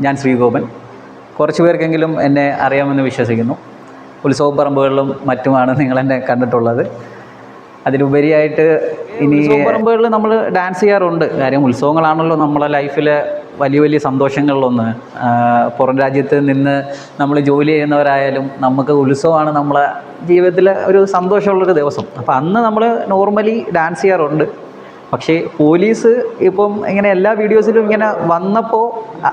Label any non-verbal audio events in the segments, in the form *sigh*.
ഞാൻ ശ്രീഗോപൻ. കുറച്ച് പേർക്കെങ്കിലും എന്നെ അറിയാമെന്ന് വിശ്വസിക്കുന്നു. ഉത്സവപ്പറമ്പുകളിലും മറ്റുമാണ് നിങ്ങളെന്നെ കണ്ടിട്ടുള്ളത്. അതിലുപരിയായിട്ട് ഇനി ഉത്സവപ്പറമ്പുകളിൽ നമ്മൾ ഡാൻസ് ചെയ്യാറുണ്ട്. കാര്യം ഉത്സവങ്ങളാണല്ലോ നമ്മളെ ലൈഫിലെ വലിയ വലിയ സന്തോഷങ്ങളിലൊന്ന്. പുറം രാജ്യത്ത് നിന്ന് നമ്മൾ ജോലി ചെയ്യുന്നവരായാലും നമുക്ക് ഉത്സവമാണ് നമ്മളെ ജീവിതത്തിലെ ഒരു സന്തോഷമുള്ളൊരു ദിവസം. അപ്പോൾ അന്ന് നമ്മൾ നോർമലി ഡാൻസ് ചെയ്യാറുണ്ട്. പക്ഷേ പോലീസ് ഇപ്പം ഇങ്ങനെ എല്ലാ വീഡിയോസിലും ഇങ്ങനെ വന്നപ്പോൾ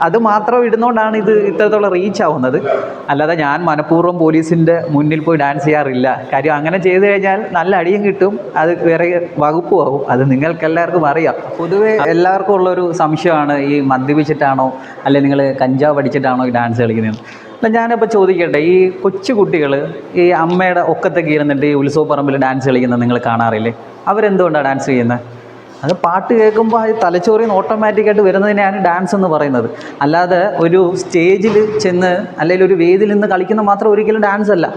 അത് മാത്രം ഇടുന്നതുകൊണ്ടാണ് ഇത് ഇത്രത്തോളം റീച്ച് ആവുന്നത്. അല്ലാതെ ഞാൻ മനഃപൂർവം പോലീസിന്റെ മുന്നിൽ പോയി ഡാൻസ് ചെയ്യാറില്ല. കാര്യം അങ്ങനെ ചെയ്തു കഴിഞ്ഞാൽ നല്ല അടിയും കിട്ടും അത് വേറെ വകുപ്പുമാകും അത് നിങ്ങൾക്ക് എല്ലാവർക്കും അറിയാം. പൊതുവെ എല്ലാവർക്കും ഉള്ളൊരു സംശയമാണ് ഈ മദ്യപിച്ചിട്ടാണോ അല്ലെങ്കിൽ നിങ്ങൾ കഞ്ചാവ് അടിച്ചിട്ടാണോ ഈ ഡാൻസ് കളിക്കുന്നത്? അല്ല ഞാനിപ്പോൾ ചോദിക്കട്ടെ ഈ കൊച്ചു കുട്ടികൾ ഈ അമ്മയുടെ ഒക്കത്തൊക്കെ ഇരുന്നിട്ട് ഈ ഉത്സവപ്പറമ്പിൽ ഡാൻസ് കളിക്കുന്നത് നിങ്ങൾ കാണാറില്ലേ? അവരെന്തുകൊണ്ടാണ് ഡാൻസ് ചെയ്യുന്നത് അത് പാട്ട് കേൾക്കുമ്പോൾ അത് തലച്ചോറിൽ നിന്ന് ഓട്ടോമാറ്റിക്കായിട്ട് വരുന്നതിനെയാണ് ഡാൻസ് എന്ന് പറയുന്നത്. അല്ലാതെ ഒരു സ്റ്റേജിൽ ചെന്ന് അല്ലെങ്കിൽ ഒരു വേദിയിൽ നിന്ന് കളിക്കുന്ന മാത്രം ഒരിക്കലും ഡാൻസ് അല്ല.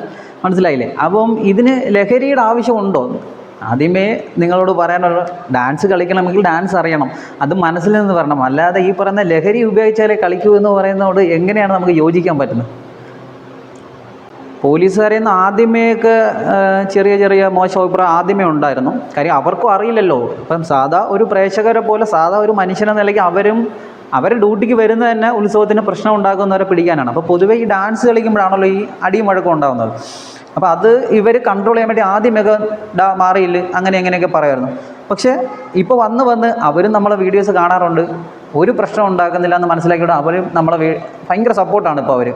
മനസ്സിലായില്ലേ? അപ്പം ഇതിന് ലഹരിയുടെ ആവശ്യമുണ്ടോ ആദ്യമേ നിങ്ങളോട് പറയാനുള്ള ഡാൻസ് കളിക്കണമെങ്കിൽ ഡാൻസ് അറിയണം. അത് മനസ്സിൽ നിന്ന് വരണം. അല്ലാതെ ഈ പറയുന്ന ലഹരി ഉപയോഗിച്ചാലേ കളിക്കൂ എന്ന് പറയുന്നതോട് എങ്ങനെയാണ് നമുക്ക് യോജിക്കാൻ പറ്റുന്നത്? പോലീസുകാരെ നിന്ന് ആദ്യമേയൊക്കെ ചെറിയ ചെറിയ മോശം അഭിപ്രായം ആദ്യമേ ഉണ്ടായിരുന്നു. കാര്യം അവർക്കും അറിയില്ലല്ലോ. ഇപ്പം സാധാ ഒരു പ്രേക്ഷകരെ പോലെ സാധാ ഒരു മനുഷ്യനെ നിലയ്ക്ക് അവരും അവർ ഡ്യൂട്ടിക്ക് വരുന്നത് തന്നെ ഉത്സവത്തിന് പ്രശ്നം ഉണ്ടാക്കുന്നവരെ പിടിക്കാനാണ്. അപ്പോൾ പൊതുവേ ഈ ഡാൻസ് കളിക്കുമ്പോഴാണല്ലോ ഈ അടിയും വഴക്കം ഉണ്ടാകുന്നത് അപ്പോൾ അത് ഇവർ കൺട്രോൾ ചെയ്യാൻ വേണ്ടി ആദ്യമൊക്കെ ഡാ മാറിയില്ല അങ്ങനെ എങ്ങനെയൊക്കെ പറയുമായിരുന്നു. പക്ഷേ ഇപ്പോൾ വന്ന് വന്ന് അവരും നമ്മളെ വീഡിയോസ് കാണാറുണ്ട്. ഒരു പ്രശ്നം ഉണ്ടാക്കുന്നില്ല എന്ന് മനസ്സിലാക്കിയിട്ട് അവരും നമ്മളെ ഭയങ്കര സപ്പോർട്ടാണ് ഇപ്പോൾ അവർ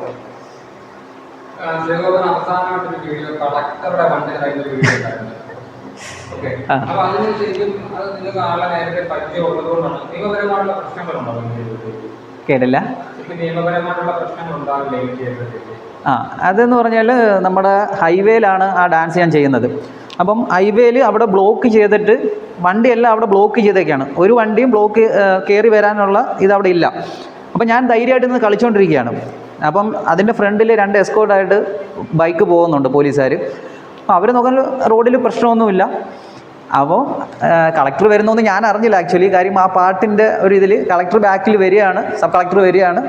വീഡിയോ കളക്ടറുടെ വണ്ടി കഴിഞ്ഞ വീഡിയോ ഉണ്ടായിരുന്നു. ഓക്കെ ആ. അപ്പൊ അതിന് ശരിക്കും അത് നിങ്ങൾക്ക് ആളെ നേരത്തെ പരിചയം ഉള്ളതുകൊണ്ടാണ് നിയമപരമായിട്ടുള്ള പ്രശ്നങ്ങളുണ്ടോ കേട്ടില്ല. നിയമപരമായിട്ടുള്ള ആ അതെന്ന് പറഞ്ഞാൽ നമ്മുടെ ഹൈവേയിലാണ് ആ ഡാൻസ് ഞാൻ ചെയ്യുന്നത്. അപ്പം ഹൈവേയിൽ അവിടെ ബ്ലോക്ക് ചെയ്തിട്ട് വണ്ടിയെല്ലാം അവിടെ ബ്ലോക്ക് ചെയ്തേക്കാണ്. ഒരു വണ്ടിയും ബ്ലോക്ക് കയറി വരാനുള്ള ഇത് അവിടെ ഇല്ല. അപ്പം ഞാൻ ധൈര്യമായിട്ട് നിന്ന് കളിച്ചുകൊണ്ടിരിക്കുകയാണ് അപ്പം അതിന്റെ ഫ്രണ്ടിൽ രണ്ട് എസ്കോർട്ടായിട്ട് ബൈക്ക് പോകുന്നുണ്ട് പോലീസുകാർ അപ്പോൾ അവർ നോക്കാൻ റോഡിൽ പ്രശ്നമൊന്നുമില്ല. അപ്പോൾ കളക്ടർ വരുന്നൊന്നും ഞാൻ അറിഞ്ഞില്ല ആക്ച്വലി കാര്യം ആ പാട്ടിന്റെ ഒരു ഇതിൽ കളക്ടർ ബാക്കിൽ വരികയാണ് സബ് കളക്ടർ വരികയാണ്.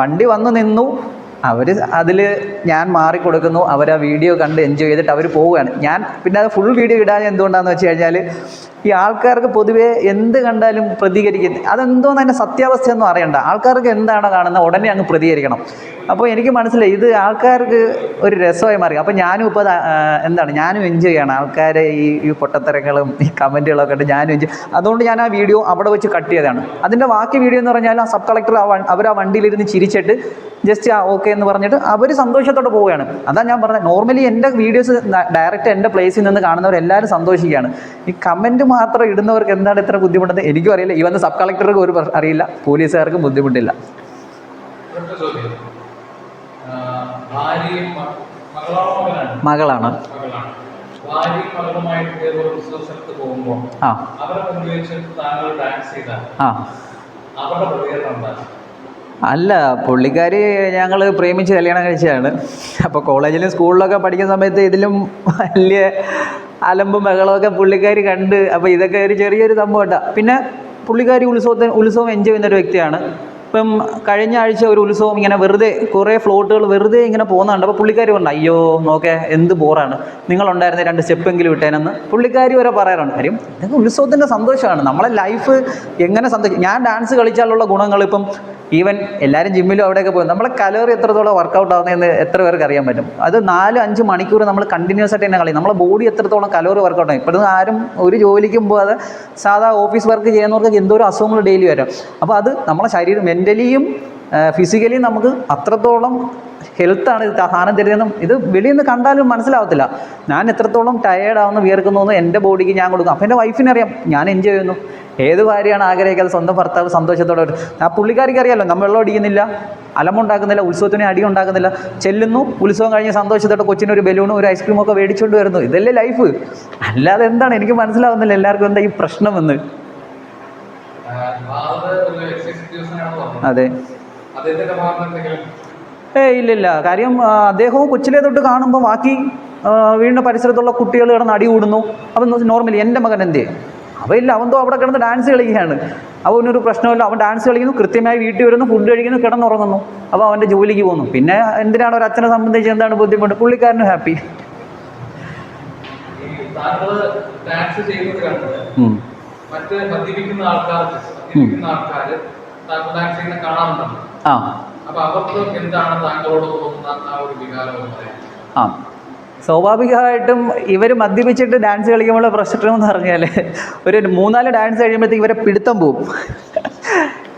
വണ്ടി വന്ന് നിന്നു. അവർ അതിൽ ഞാൻ മാറിക്കൊടുക്കുന്നു. അവർ ആ വീഡിയോ കണ്ട് എൻജോയ് ചെയ്തിട്ട് അവർ പോവുകയാണ്. ഞാൻ പിന്നെ അത് ഫുൾ വീഡിയോ ഇടാൻ എന്തുകൊണ്ടാണെന്ന് വെച്ച് കഴിഞ്ഞാൽ ഈ ആൾക്കാർക്ക് പൊതുവേ എന്ത് കണ്ടാലും പ്രതികരിക്കുന്നത് അതെന്തോന്ന് അതിന്റെ സത്യാവസ്ഥയൊന്നും അറിയണ്ട. ആൾക്കാർക്ക് എന്താണ് കാണുന്നത് ഉടനെ അങ്ങ് പ്രതികരിക്കണം. അപ്പോൾ എനിക്ക് മനസ്സിലായി ഇത് ആൾക്കാർക്ക് ഒരു രസമായി മാറി. അപ്പോൾ ഞാനും ഇപ്പോൾ എന്താണ് ഞാനും എൻജോയ് ചെയ്യണം. ആൾക്കാരെ ഈ ഈ പൊട്ടത്തരങ്ങളും ഈ കമന്റുകളൊക്കെ ഉണ്ട് ഞാനും എൻജോയ് അതുകൊണ്ട് ഞാൻ ആ വീഡിയോ അവിടെ വെച്ച് കട്ട് ചെയ്തതാണ്. അതിന്റെ ബാക്കി വീഡിയോ എന്ന് പറഞ്ഞാൽ ആ സബ് കളക്ടർ ആ അവർ ആ വണ്ടിയിലിരുന്ന് ചിരിച്ചിട്ട് ജസ്റ്റ് ആ ഓക്കെ എന്ന് പറഞ്ഞിട്ട് അവർ സന്തോഷത്തോടെ പോവുകയാണ്. അതാണ് ഞാൻ പറഞ്ഞത് നോർമലി എന്റെ വീഡിയോസ് ഡയറക്റ്റ് എന്റെ പ്ലേസിൽ നിന്ന് കാണുന്നവർ എല്ലാവരും സന്തോഷിക്കുകയാണ്. ഈ കമന്റ് മാത്രം ഇടുന്നവർക്ക് എന്താണ് ഇത്ര ബുദ്ധിമുട്ടെന്ന് എനിക്കും അറിയില്ല. ഈ വന്ന സബ് കളക്ടർക്ക് ഒരു അറിയില്ല. പോലീസുകാർക്കും ബുദ്ധിമുട്ടില്ല. മകളാണോ ആ. ആ. അല്ല പുള്ളിക്കാരി ഞങ്ങൾ പ്രേമിച്ച് കല്യാണം കഴിച്ചതാണ്. അപ്പോൾ കോളേജിലും സ്കൂളിലൊക്കെ പഠിക്കുന്ന സമയത്ത് ഇതിലും വലിയ അലമ്പും ബഹളമൊക്കെ പുള്ളിക്കാരി കണ്ട് അപ്പോൾ ഇതൊക്കെ ഒരു ചെറിയൊരു സംഭവം പിന്നെ പുള്ളിക്കാരി ഉത്സവത്തിന് ഉത്സവം എൻജോയ് ചെയ്യുന്ന ഒരു വ്യക്തിയാണ്. ഇപ്പം കഴിഞ്ഞ ആഴ്ച ഒരു ഉത്സവം ഇങ്ങനെ വെറുതെ കുറേ ഫ്ലോട്ടുകൾ വെറുതെ ഇങ്ങനെ പോകുന്നുണ്ട്. അപ്പോൾ പുള്ളിക്കാരി പറഞ്ഞു അയ്യോ നോക്കേ എന്ത് ബോറാണ്. നിങ്ങളുണ്ടായിരുന്ന രണ്ട് സ്റ്റെപ്പെങ്കിലും ഇട്ടേനെന്ന്. പുള്ളിക്കാരി വരെ പറയാറുണ്ട് കാര്യം ഇതൊക്കെ ഉത്സവത്തിന്റെ സന്തോഷമാണ്. നമ്മളെ ലൈഫ് എങ്ങനെ സന്തോഷം ഞാൻ ഡാൻസ് കളിച്ചാലുള്ള ഗുണങ്ങൾ ഇപ്പം ഈവൻ എല്ലാവരും ജിമ്മിലും അവിടെയൊക്കെ പോകും. നമ്മളെ കലോറി എത്രത്തോളം വർക്കൗട്ട് ആവുന്നതെന്ന് എത്ര പേർക്ക് അറിയാൻ പറ്റും. അത് നാല് അഞ്ച് മണിക്കൂർ നമ്മൾ കണ്ടിന്യൂസ് ആയിട്ട് തന്നെ കളി നമ്മളെ ബോഡി എത്രത്തോളം കലോറി വർക്കൗട്ട് ആവും. ഇപ്പോഴത്തെ ആരും ഒരു ജോലിക്കും പോകാതെ സാധാ ഓഫീസ് വർക്ക് ചെയ്യുന്നവർക്ക് എന്തോരം അസുഖങ്ങൾ ഡെയിലി വരാം. അപ്പോൾ അത് നമ്മളെ ശരീരം മെന്റലിയും ഫിസിക്കലിയും നമുക്ക് അത്രത്തോളം ഹെൽത്താണ് ഇത് സാധനം തരുന്നതും ഇത് വെളിയിൽ നിന്ന് കണ്ടാലും മനസ്സിലാവത്തില്ല. ഞാൻ എത്രത്തോളം ടയേർഡാവുന്ന വിയർക്കുന്നു എന്ന് എന്റെ ബോഡിക്ക് ഞാൻ കൊടുക്കും. അപ്പോൾ എന്റെ വൈഫിനെ അറിയാം. ഞാൻ എൻജോയ് ചെയ്യുന്നു. ഏത് ഭാര്യയാണ് ആഗ്രഹിക്കാതെ സ്വന്തം ഭർത്താവ് സന്തോഷത്തോടെ വരും. ആ പുള്ളിക്കാരിക്ക് അറിയാമല്ലോ നമ്മൾ വെള്ളം അടിക്കുന്നില്ല അലമുണ്ടാക്കുന്നില്ല ഉത്സവത്തിന് അടി ഉണ്ടാക്കുന്നില്ല. ചെല്ലുന്നു ഉത്സവം കഴിഞ്ഞ് സന്തോഷത്തോടെ കൊച്ചിന് ഒരു ബലൂണും ഒരു ഐസ്ക്രീമൊക്കെ മേടിച്ചുകൊണ്ട് വരുന്നു. ഇതല്ലേ ലൈഫ് അല്ലാതെ എന്താണ്? എനിക്ക് മനസ്സിലാവുന്നില്ല എല്ലാവർക്കും എന്താ ഈ പ്രശ്നമെന്ന് ഭാരത് ഒരു എക്സൈസ് ഉദ്യോഗസ്ഥനാണെന്ന് പറഞ്ഞു അതെ. ഏ ഇല്ലില്ല. കാര്യം അദ്ദേഹവും കൊച്ചിലെ തൊട്ട് കാണുമ്പോൾ ബാക്കി വീടിന്റെ വീടിന്റെ പരിസരത്തുള്ള കുട്ടികൾ കിടന്ന് അടി കൂടുന്നു. അപ്പം നോർമലി എന്റെ മകൻ എന്ത് ചെയ്യും? അവൻ ഇല്ല. അവൻ തോ അവിടെ കിടന്ന് ഡാൻസ് കളിക്കുകയാണ്. അവനൊരു പ്രശ്നമില്ല അവൻ ഡാൻസ് കളിക്കുന്നു. കൃത്യമായി വീട്ടിൽ വരുന്നു. ഫുഡ് കഴിക്കുന്നു. കിടന്നുറങ്ങുന്നു. അപ്പോൾ അവന്റെ ജോലിക്ക് പോകുന്നു. പിന്നെ എന്തിനാണ് ഒരു അച്ഛനെ സംബന്ധിച്ച് എന്താണ് ബുദ്ധിമുട്ട്? പുള്ളിക്കാരനും ഹാപ്പി ഡാൻസ് ചെയ്യുന്നത് മറ്റ് മദ്യപിക്കുന്ന ആൾക്കാർക്ക് മദ്യപിക്കുന്ന ആൾക്കാര് താങ്കൾ ഡാൻസ് ചെയ്യുന്ന കാണാറുണ്ടല്ലോ ആ. അപ്പൊ അവർക്ക് എന്താണ് താങ്കളോട് തോന്നുന്ന ആ ഒരു വികാരം ആ. സ്വാഭാവികമായിട്ടും ഇവർ മദ്യപിച്ചിട്ട് ഡാൻസ് കളിക്കുമ്പോൾ പ്രശ്നം എന്ന് പറഞ്ഞാൽ ഒരു മൂന്നാൽ ഡാൻസ് കഴിയുമ്പോഴത്തേക്ക് ഇവരെ പിടുത്തം പോവും.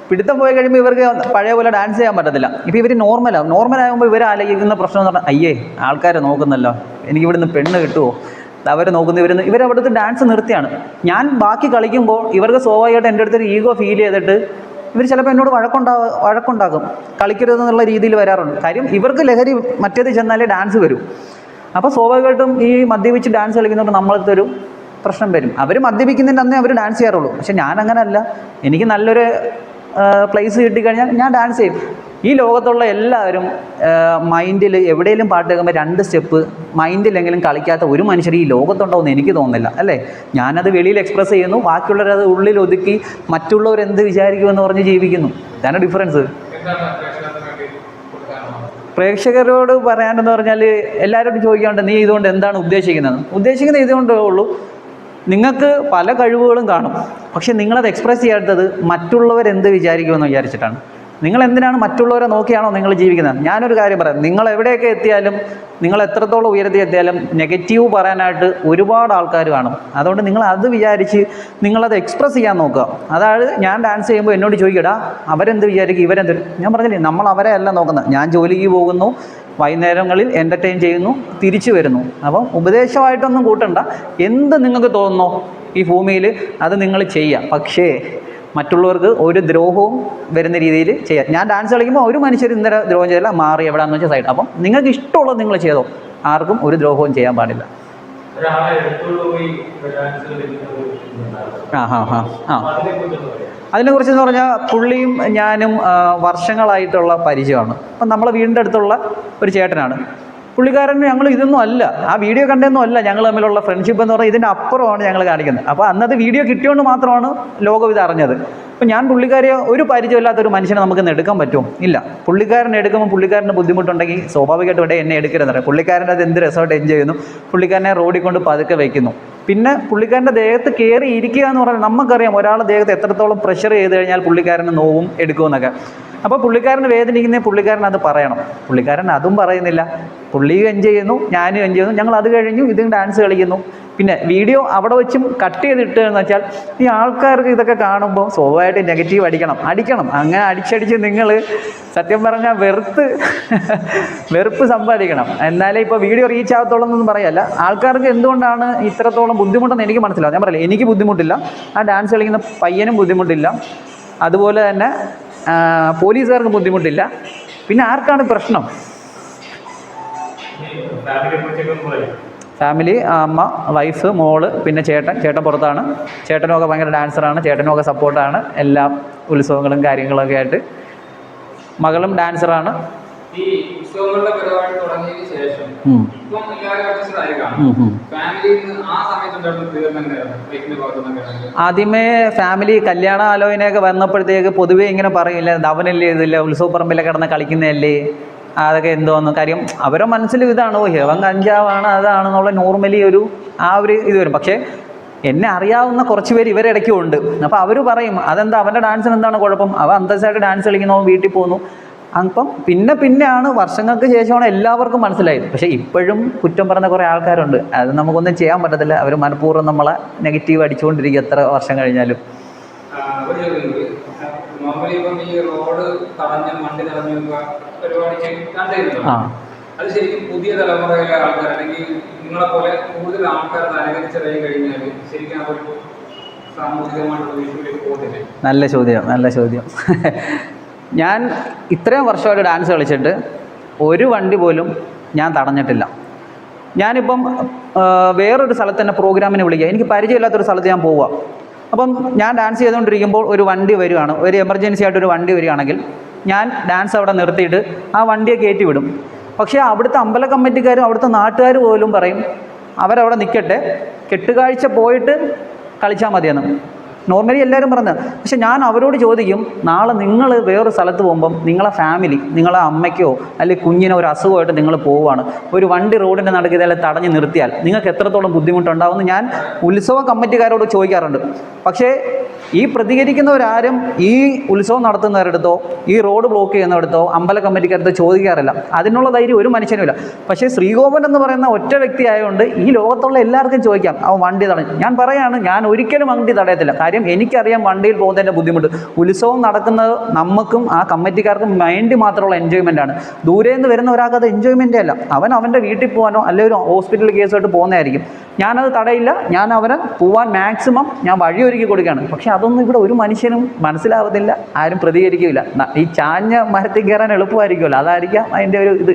പിടുത്തം പോയി കഴിയുമ്പോൾ ഇവർക്ക് പഴയ പോലെ ഡാൻസ് ചെയ്യാൻ പറ്റത്തില്ല. ഇപ്പോൾ ഇവർ നോർമലാവും നോർമലാകുമ്പോൾ ഇവർ ആലോചിക്കുന്ന പ്രശ്നം എന്ന് പറഞ്ഞാൽ അയ്യേ ആൾക്കാരെ നോക്കുന്നല്ലോ. എനിക്ക് ഇവിടുന്ന് പെണ്ണ് കിട്ടുമോ അവർ നോക്കുന്ന ഇവർ ഇവരവിടുത്തെ ഡാൻസ് നിർത്തിയാണ്. ഞാൻ ബാക്കി കളിക്കുമ്പോൾ ഇവർക്ക് സ്വാഭാവികമായിട്ട് എന്റെ അടുത്തൊരു ഈഗോ ഫീൽ ചെയ്തിട്ട് ഇവർ ചിലപ്പോൾ എന്നോട് വഴക്കുണ്ടാ വഴക്കുണ്ടാകും. കളിക്കരുതെന്നുള്ള രീതിയിൽ വരാറുണ്ട്. കാര്യം ഇവർക്ക് ലഹരി മറ്റേത് ചെന്നാലേ ഡാൻസ് വരും. അപ്പോൾ സ്വാഭാവികമായിട്ടും ഈ മദ്യപിച്ച് ഡാൻസ് കളിക്കുന്നപ്പോൾ നമ്മളടുത്തൊരു പ്രശ്നം വരും. അവർ മദ്യപിക്കുന്നതിന്റെ അന്നേ അവർ ഡാൻസ് ചെയ്യാറുള്ളൂ. പക്ഷെ ഞാൻ അങ്ങനെയല്ല എനിക്ക് നല്ലൊരു പ്ലേസ് കിട്ടിക്കഴിഞ്ഞാൽ ഞാൻ ഡാൻസ് ചെയ്യും. ഈ ലോകത്തുള്ള എല്ലാവരും മൈൻഡിൽ എവിടെയെങ്കിലും പാട്ട് കേൾക്കുമ്പോൾ രണ്ട് സ്റ്റെപ്പ് മൈൻഡിലെങ്കിലും കളിക്കാത്ത ഒരു മനുഷ്യർ ഈ ലോകത്തുണ്ടോയെന്ന് എനിക്ക് തോന്നുന്നില്ല അല്ലേ? ഞാനത് വെളിയിൽ എക്സ്പ്രസ് ചെയ്യുന്നു ബാക്കിയുള്ളവരത് ഉള്ളിൽ ഒതുക്കി മറ്റുള്ളവർ എന്ത് വിചാരിക്കുമെന്ന് പറഞ്ഞ് ജീവിക്കുന്നു. ഇതാണ് ഡിഫറൻസ്. പ്രേക്ഷകരോട് പറയാനെന്ന് പറഞ്ഞാൽ എല്ലാവരോടും ചോദിക്കാണ്ട് നീ ഇതുകൊണ്ട് എന്താണ് ഉദ്ദേശിക്കുന്നത് ഉദ്ദേശിക്കുന്നത് ഇതുകൊണ്ടേ ഉള്ളൂ നിങ്ങൾക്ക് പല കഴിവുകളും കാണും പക്ഷെ നിങ്ങളത് എക്സ്പ്രസ് ചെയ്യാത്തത് മറ്റുള്ളവരെന്ത് വിചാരിക്കുമെന്ന് വിചാരിച്ചിട്ടാണ്. നിങ്ങൾ എന്തിനാണ് മറ്റുള്ളവരെ നോക്കിയാണോ നിങ്ങൾ ജീവിക്കുന്നത്? ഞാനൊരു കാര്യം പറയാം. നിങ്ങൾ എവിടെയൊക്കെ എത്തിയാലും നിങ്ങൾ എത്രത്തോളം ഉയരത്തിൽ എത്തിയാലും നെഗറ്റീവ് പറയാനായിട്ട് ഒരുപാട് ആൾക്കാർ കാണും. അതുകൊണ്ട് നിങ്ങൾ അത് വിചാരിച്ച് നിങ്ങളത് എക്സ്പ്രസ് ചെയ്യാൻ നോക്കുക. അതായത് ഞാൻ ഡാൻസ് ചെയ്യുമ്പോൾ എന്നോട് ചോദിക്കടാ അവരെന്ത് വിചാരിക്കും? ഇവരെന്ത് ഞാൻ പറഞ്ഞില്ലേ നമ്മൾ അവരെ അല്ല നോക്കുന്നത്. ഞാൻ ജോലിക്ക് പോകുന്നു വൈകുന്നേരങ്ങളിൽ എന്റർടൈൻ ചെയ്യുന്നു തിരിച്ചു വരുന്നു. അപ്പം ഉപദേശമായിട്ടൊന്നും കൂട്ടണ്ട. എന്ത് നിങ്ങൾക്ക് തോന്നുന്നോ ഈ ഭൂമിയിൽ അത് നിങ്ങൾ ചെയ്യുക. പക്ഷേ മറ്റുള്ളവർക്ക് ഒരു ദ്രോഹവും വരുന്ന രീതിയിൽ ചെയ്യാം. ഞാൻ ഡാൻസ് കളിക്കുമ്പോൾ ഒരു മനുഷ്യർ ഇന്നലെ ദ്രോഹം ചെയ്തില്ല മാറി എവിടെയാണെന്ന് വെച്ചാൽ സൈഡ് അപ്പം നിങ്ങൾക്ക് ഇഷ്ടമുള്ളത് നിങ്ങൾ ചെയ്തോ? ആർക്കും ഒരു ദ്രോഹവും ചെയ്യാൻ പാടില്ല. ആ ഹാ ഹാ ആ. അതിനെക്കുറിച്ച് എന്ന്. പറഞ്ഞാൽ പുള്ളിയും ഞാനും വർഷങ്ങളായിട്ടുള്ള പരിചയമാണ്. അപ്പം നമ്മളെ വീടിന്റെ അടുത്തുള്ള ഒരു ചേട്ടനാണ്. പുള്ളിക്കാരൻ ഞങ്ങൾ ഇതൊന്നും അല്ല. ആ വീഡിയോ കണ്ടൊന്നും അല്ല ഞങ്ങൾ തമ്മിലുള്ള ഫ്രണ്ട്ഷിപ്പ് എന്ന് പറഞ്ഞാൽ ഇതിന്റെ അപ്പുറമാണ് ഞങ്ങൾ കാണിക്കുന്നത്. അപ്പോൾ അന്നത് വീഡിയോ കിട്ടിയോണ്ട് മാത്രമാണ് ലോകം ഇത് അറിഞ്ഞത്. അപ്പോൾ ഞാൻ പുള്ളിക്കാരിയെ ഒരു പരിചയമില്ലാത്ത ഒരു മനുഷ്യനെ നമുക്ക് എടുക്കാൻ പറ്റുമോ? ഇല്ല. പുള്ളിക്കാരൻ എടുക്കുമ്പോൾ പുള്ളിക്കാരന് ബുദ്ധിമുട്ടുണ്ടെങ്കിൽ സ്വാഭാവികമായിട്ടും ഇവിടെ എന്നെ എടുക്കരുതെന്ന് പറയാം. പുള്ളിക്കാരന്റെ അത് എന്ത് രസമായിട്ട് എൻജോയ് ചെയ്യുന്നു? പുള്ളിക്കാരനെ റോഡിൽ കൊണ്ട് പതുക്കെ വയ്ക്കുന്നു പിന്നെ പുള്ളിക്കാരന്റെ ദേഹത്ത് കയറി ഇരിക്കുക എന്ന് പറഞ്ഞാൽ നമുക്കറിയാം ഒരാളുടെ ദേഹത്ത് എത്രത്തോളം പ്രഷർ ചെയ്ത് കഴിഞ്ഞാൽ പുള്ളിക്കാരന് നോവും എടുക്കുമെന്നൊക്കെ. അപ്പോൾ പുള്ളിക്കാരന് വേദനിക്കുന്ന പുള്ളിക്കാരൻ അത് പറയണം. പുള്ളിക്കാരൻ അതും പറയുന്നില്ല. പുള്ളി എൻജോയ് ചെയ്യുന്നു ഞാനും എൻജോയ് ചെയ്യുന്നു. ഞങ്ങൾ അത് കഴിഞ്ഞു ഇതും ഡാൻസ് കളിക്കുന്നു. പിന്നെ വീഡിയോ അവിടെ വെച്ചും കട്ട് ചെയ്തിട്ട് എന്ന് വെച്ചാൽ ഈ ആൾക്കാർക്ക് ഇതൊക്കെ കാണുമ്പോൾ സ്വാഭാവികമായിട്ട് നെഗറ്റീവ് അടിക്കണം. അടിക്കണം. അങ്ങനെ അടിച്ചടിച്ച് നിങ്ങൾ സത്യം പറഞ്ഞാൽ വെറുത്ത് *laughs* വെറുപ്പ് സമ്പാദിക്കണം. എന്നാലേ ഇപ്പോൾ വീഡിയോ റീച്ച് ആകത്തോളം എന്നൊന്നും പറയല്ല. ആൾക്കാർക്ക് എന്തുകൊണ്ടാണ് ഇത്രത്തോളം ബുദ്ധിമുട്ടെന്ന് എനിക്ക് മനസ്സിലാവും. ഞാൻ പറയില്ല എനിക്ക് ബുദ്ധിമുട്ടില്ല. ആ ഡാൻസ് കളിക്കുന്ന പയ്യനും ബുദ്ധിമുട്ടില്ല. അതുപോലെ തന്നെ പോലീസുകാർക്ക് ബുദ്ധിമുട്ടില്ല. പിന്നെ ആർക്കാണ് പ്രശ്നം? ഫാമിലി അമ്മ വൈഫ് മോൾ പിന്നെ ചേട്ടൻ. ചേട്ടൻ പുറത്താണ്. ചേട്ടനൊക്കെ ഭയങ്കര ഡാൻസറാണ് ചേട്ടനൊക്കെ സപ്പോർട്ടാണ് എല്ലാ ഉത്സവങ്ങളും കാര്യങ്ങളൊക്കെ ആയിട്ട്. മകളും ഡാൻസറാണ് പരിപാടി തുടങ്ങിയതിന് ശേഷം. ഇപ്പം എല്ലാവരും. ഫാമിലിയിൽ നിന്ന് ആ ആദ്യമേ ഫാമിലി കല്യാണ ആലോചനയൊക്കെ വന്നപ്പോഴത്തേക്ക് പൊതുവേ ഇങ്ങനെ പറയില്ല. ധവനല്ലേ ഇതില്ല ഉത്സവപ്പറമ്പിലൊക്കെ കിടന്ന് കളിക്കുന്നതല്ലേ? അതൊക്കെ എന്തോന്ന്? കാര്യം അവരുടെ മനസ്സിൽ ഇതാണ്. ഓ ഹെവൻ കഞ്ചാവാണ് അതാണെന്നുള്ള നോർമലി ഒരു ആ ഒരു ഇത് വരും. പക്ഷേ എന്നെ അറിയാവുന്ന കുറച്ച് പേര് ഇവരിടയ്ക്കും ഉണ്ട്. അപ്പോൾ അവർ പറയും അതെന്താ? അവന്റെ ഡാൻസിന് എന്താണ് കുഴപ്പം? അവ അന്തസ്സായിട്ട് ഡാൻസ് കളിക്കുന്നു വീട്ടിൽ പോകുന്നു. അപ്പം പിന്നെ പിന്നെയാണ് വർഷങ്ങൾക്ക് ശേഷമാണ് എല്ലാവർക്കും മനസ്സിലായത്. പക്ഷേ ഇപ്പോഴും കുറ്റം പറഞ്ഞ കുറേ ആൾക്കാരുണ്ട്. അത് നമുക്കൊന്നും ചെയ്യാൻ പറ്റത്തില്ല. അവർ മനഃപൂർവം നമ്മളെ നെഗറ്റീവ് അടിച്ചുകൊണ്ടിരിക്കും എത്ര വർഷം കഴിഞ്ഞാലും. ആ, അത് ശരിക്കും പുതിയ തലമുറയിലെ ആൾക്കാർ അല്ലെങ്കിൽ നിങ്ങളെ പോലെ കൂടുതൽ ആൾക്കാർ അനുകരിച്ചറിയാൻ കഴിഞ്ഞാൽ ശരിക്കും അതൊരു സാമൂഹികമായിട്ടുള്ള വിഷയത്തിലേക്ക് പോകുന്നില്ലേ നല്ല ചോദ്യം. നല്ല ചോദ്യം. ഞാൻ ഇത്രയും വർഷമായിട്ട് ഡാൻസ് കളിച്ചിട്ട് ഒരു വണ്ടി പോലും ഞാൻ തടഞ്ഞിട്ടില്ല. ഞാനിപ്പം വേറൊരു സ്ഥലത്ത് തന്നെ പ്രോഗ്രാമിന് വിളിക്കുക. എനിക്ക് പരിചയമില്ലാത്തൊരു സ്ഥലത്ത് ഞാൻ പോവുക. അപ്പം ഞാൻ ഡാൻസ് ചെയ്തുകൊണ്ടിരിക്കുമ്പോൾ ഒരു വണ്ടി വരികയാണ്. ഒരു എമർജൻസി ആയിട്ട് ഒരു വണ്ടി വരികയാണെങ്കിൽ ഞാൻ ഡാൻസ് അവിടെ നിർത്തിയിട്ട് ആ വണ്ടിയെ കയറ്റി വിടും. പക്ഷേ അവിടുത്തെ അമ്പല കമ്മിറ്റിക്കാരും അവിടുത്തെ നാട്ടുകാർ പോലും പറയും അവരവിടെ നിൽക്കട്ടെ. കെട്ടുകാഴ്ച പോയിട്ട് കളിച്ചാൽ മതിയെന്ന്. നോർമലി എല്ലാവരും പറഞ്ഞത് പക്ഷെ ഞാൻ അവരോട് ചോദിക്കും നാളെ നിങ്ങൾ വേറൊരു സ്ഥലത്ത് പോകുമ്പം നിങ്ങളെ ഫാമിലി നിങ്ങളെ അമ്മയ്ക്കോ അല്ലെങ്കിൽ കുഞ്ഞിനോ ഒരു അസുഖമായിട്ട് നിങ്ങൾ പോവുകയാണ്. ഒരു വണ്ടി റോഡിന്റെ നടുക്ക് ഇതെല്ലാം തടഞ്ഞ് നിർത്തിയാൽ നിങ്ങൾക്ക് എത്രത്തോളം ബുദ്ധിമുട്ടുണ്ടാവുമെന്ന് ഞാൻ ഉത്സവ കമ്മിറ്റിക്കാരോട് ചോദിക്കാറുണ്ട്. പക്ഷേ ഈ പ്രതികരിക്കുന്നവരാരും ഈ ഉത്സവം നടത്തുന്നവരടുത്തോ ഈ റോഡ് ബ്ലോക്ക് ചെയ്യുന്നവരടുത്തോ അമ്പല കമ്മിറ്റിക്കടുത്തോ ചോദിക്കാറില്ല. അതിനുള്ള ധൈര്യം ഒരു മനുഷ്യനുമില്ല. പക്ഷേ ശ്രീകോപൻ എന്ന് പറയുന്ന ഒറ്റ വ്യക്തി ആയതുകൊണ്ട് ഈ ലോകത്തുള്ള എല്ലാവർക്കും ചോദിക്കാം അവൻ വണ്ടി തടഞ്ഞു. ഞാൻ പറയാണ് ഞാൻ ഒരിക്കലും വണ്ടി തടയത്തില്ല. കാര്യം എനിക്കറിയാം വണ്ടിയിൽ പോകുന്നതിന്റെ ബുദ്ധിമുട്ട്. ഉത്സവം നടക്കുന്നത് നമുക്കും ആ കമ്മിറ്റിക്കാർക്കും മൈൻഡ് മാത്രമുള്ള എൻജോയ്മെന്റ് ആണ്. ദൂരെ നിന്ന് വരുന്ന ഒരാൾക്ക് അത് എൻജോയ്മെന്റേ അല്ല. അവൻ അവന്റെ വീട്ടിൽ പോകാനോ അല്ലെങ്കിൽ ഒരു ഹോസ്പിറ്റൽ കേസുമായിട്ട് പോകുന്നതായിരിക്കും. ഞാനത് തടയില്ല. ഞാൻ അവന് പോവാൻ മാക്സിമം ഞാൻ വഴിയൊരുക്കി കൊടുക്കുകയാണ്. പക്ഷെ അതൊന്നും ഇവിടെ ഒരു മനുഷ്യനും മനസ്സിലാവത്തില്ല ആരും പ്രതികരിക്കില്ല. ഈ ചാഞ്ഞ മരത്തിൽ കയറാൻ എളുപ്പമായിരിക്കുമല്ലോ. അതായിരിക്കാം അതിന്റെ ഒരു ഇത്.